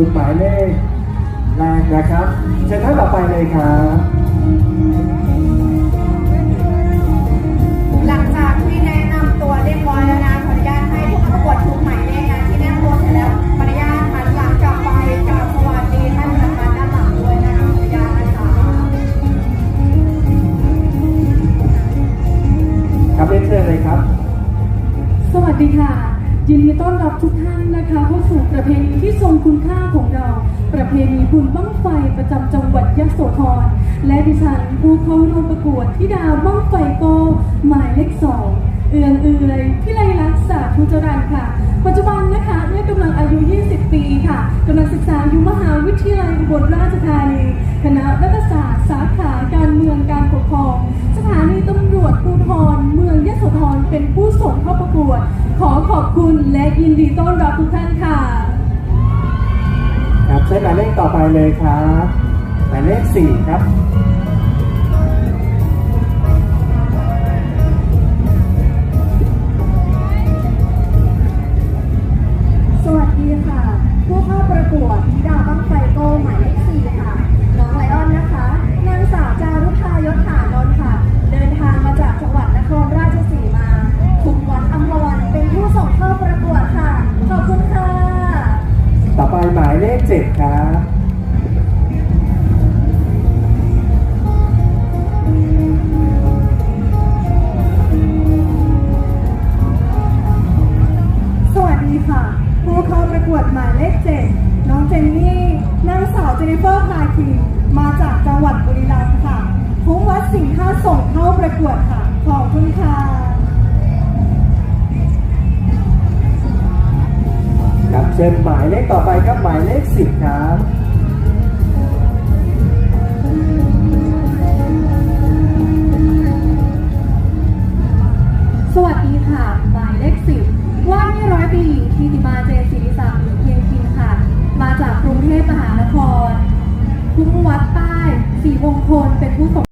คุณหมายเลขแรกนะครับเชิญท่านต่อไปเลยครับหลังจากที่แนะนำตัวเรียบร้อยแล้วนะขออนุญาตให้ผู้เข้าประกวดทุกหมายเลขนะที่แนะนำตัวเสร็จแล้วขออนุญาตหันหลังกลับไปกราบสวัสดีท่านประธานด้านหลังด้วยนะขออนุญาตนะคะครับเรียนเชิญเลยครับ สวัสดีค่ะ ยินดีต้อนรับทุกท่านนะคะเข้าสู่ประเพณีที่ทรงคุณค่าของเรา ประเพณีบุญบั้งไฟประจำจังหวัดยโสธรและดิฉันผู้เข้าร่วมประกวดธิดาบั้งไฟโกหมายเลขสองเอืองเอือยพิไลลักษาธุจรันค่ะ ปัจจุบันนะคะเมื่อกำลังอายุ 20 ปีค่ะกำลังศึกษาอยู่มหาวิทยาลัยอุบลราชธานีคณะรัฐศาสตร์สาขาการเมืองการปกครอง สถานีตำรวจภูธรเมืองยโสธรเป็นผู้ส่งเข้าประกวด ยินดีต้อนรับทุกท่านค่ะ ครับใช้หมายเลขต่อไปเลยครับหมายเลขสี่ครับ หมายเลขเจ็ดครับสวัสดีค่ะ ผู้เข้าประกวดหมายเลขเจ็ดน้องเจนนี่นางสาวเจนิเฟอร์พาคีมาจากจังหวัดบุรีรัมย์ค่ะทุกวัดสิ่งท่าส่งเข้าประกวดค่ะ ขอบคุณค่ะ เชิญหมายเลขต่อไปครับหมายเลขสิบครับสวัสดีค่ะ หมายเลขสิบว่าที่ร้อยปีหญิงทีติมาเจศริสาพิหรือเพียงพินค่ะ มาจากกรุงเทพมหานคร คุ้มวัดใต้สีวงคลเป็นผู้ส่ง